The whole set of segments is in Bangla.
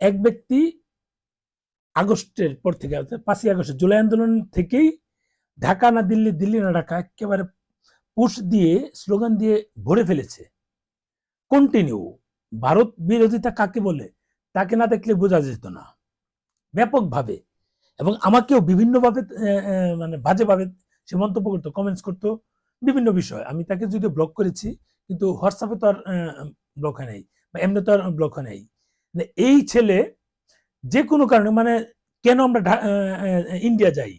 এক ব্যক্তি আগস্টের পর থেকে, অর্থাৎ পাঁচই আগস্ট, জুলাই আন্দোলন থেকেই ঢাকা না দিল্লি দিল্লি না ঢাকা, একেবারে পুশ দিয়ে, স্লোগান দিয়ে ভরে ফেলেছে। কন্টিনিউ ভারত বিরোধিতা কাকে বলে? তাকে না দেখলে বোঝা যেত না। ব্যাপকভাবে, এবং আমাকেও বিভিন্নভাবে মানে বাজেভাবে সে মন্তব্য করতো কমেন্টস করতো, বিভিন্ন বিষয়। আমি তাকে যদি ব্লক করেছি, কিন্তু হোয়াটসঅ্যাপে তো আর ব্লক হয় নাই, বা এমনি তো আর ব্লক হয় নাই। এই ছেলে যে কোনো কারণে মানে কেন আমরা ইন্ডিয়া যাই?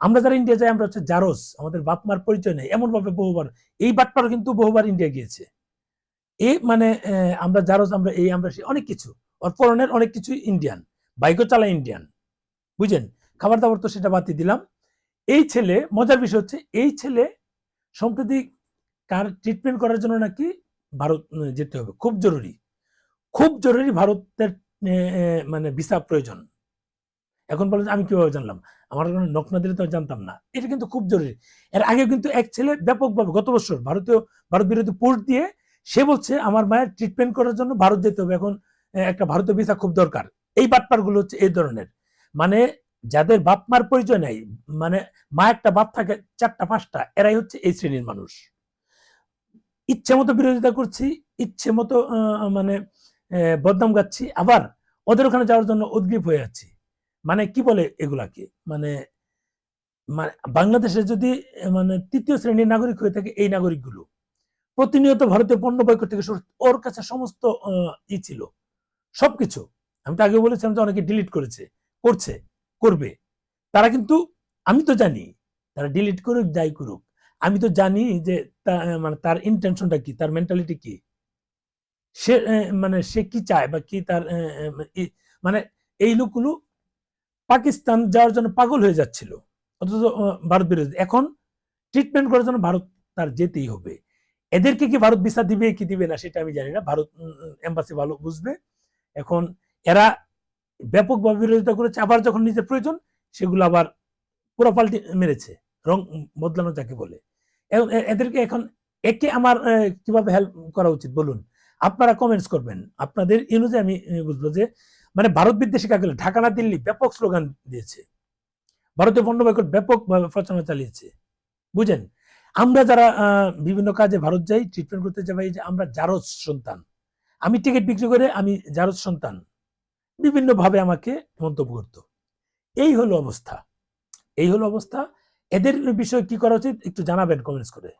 আমরা যারা ইন্ডিয়া যাই, আমরা হচ্ছে জারস আমাদের বাপ মার পরিচয় নেই। এমন ভাবে বহুবার, এই বাটপারও কিন্তু বহুবার ইন্ডিয়া গিয়েছে। এ মানে আমরা জারস আমরা এই, আমরা অনেক কিছু। ওর পরনের অনেক কিছু ইন্ডিয়ান বাইকও চালায় ইন্ডিয়ান বুঝেন? খাবার দাবার তো সেটা বাতি দিলাম। এই ছেলে, মজার বিষয় হচ্ছে, এই ছেলে সম্প্রতি কার ট্রিটমেন্ট করার জন্য নাকি ভারত যেতে হবে। খুব জরুরি। খুব জরুরি ভারতের মানে ভিসা প্রয়োজন। এখন বলেন আমি কীভাবে জানলাম? আমার কোনো নক না দিলে তো জানতাম না। এটা কিন্তু খুব জরুরি। এর আগে কিন্তু এক ছেলে ব্যাপকভাবে, গত বছর ভারতীয়, ভারত বিরোধী পোস্ট দিয়ে সে বলছে, আমার মায়ের ট্রিটমেন্ট করার জন্য ভারত যেতে হবে। এখন একটা ভারতীয় ভিসা খুব দরকার। এই বাটপারগুলো হচ্ছে এই ধরনের। মানে যাদের বাপ মার পরিচয় নেই মানে মা একটা বাপ থাকে চারটা, পাঁচটা, এরাই হচ্ছে এই শ্রেণির মানুষ। ইচ্ছে মতো বিরোধিতা করছি, ইচ্ছে মতো মানে বদনাম গাচ্ছি, আবার ওদের ওখানে যাওয়ার জন্য উদ্গ্রীব হয়ে যাচ্ছি। মানে কি বলে এগুলাকে? মানে মানে বাংলাদেশে যদি মানে তৃতীয় শ্রেণির নাগরিক হয়ে থাকে এই নাগরিকগুলো, প্রতিনিয়ত ভারতীয় পণ্য বয়কট থেকে ওর কাছে সমস্ত ই ছিল। সবকিছু, আমি তো আগে বলেছিলাম যে অনেকে ডিলিট করেছে, করছে, করবে। তারা কিন্তু, আমি তো জানি, তারা ডিলিট করুক, যাই করুক, আমি তো জানি যে মানে তার ইন্টেনশনটা কি, তার মেন্টালিটি কি সে মানে সে কি চায় বা কি তার মানে এই লোকগুলো পাকিস্তান যাওয়ার জন্য পাগল হয়ে যাচ্ছিল। অথচ ভারত বিরোধী। এখন ট্রিটমেন্ট করার জন্য ভারত তার যেতেই হবে। এদেরকে কি ভারত ভিসা দিবে কি দিবে না সেটা আমি জানি না। ভারত এম্বাসি ভালো বুঝবে। এখন এরা ব্যাপকভাবে বিরোধিতা করেছে। আবার যখন নিজের প্রয়োজন, সেগুলো আবার পুরো পাল্টি মেরেছে। রং বদলানো যাকে বলে। এদেরকে এখন একে আমার কীভাবে হেল্প করা উচিত বলুন? আপনারা কমেন্টস করবেন। আপনাদের অনুযায়ী আমি বুঝব যে মানে ভারত বিদ্বেষী কাকে ঢাকা না দিল্লি? ব্যাপক স্লোগান দিয়েছে। ভারতীয় পণ্য ব্যাপকভাবে প্রচারণা চালিয়েছে। বুঝেন? আমরা যারা বিভিন্ন কাজে ভারত যাই ট্রিটমেন্ট করতে যাই যে আমরা জারজ সন্তান। আমি টিকিট বিক্রি করে আমি জারজ সন্তান। বিভিন্ন ভাবে আমাকে মন্তব্য করতো। এই হলো অবস্থা। এই হলো অবস্থা। এদের বিষয়ে কি করা উচিত? একটু জানাবেন কমেন্টস করে।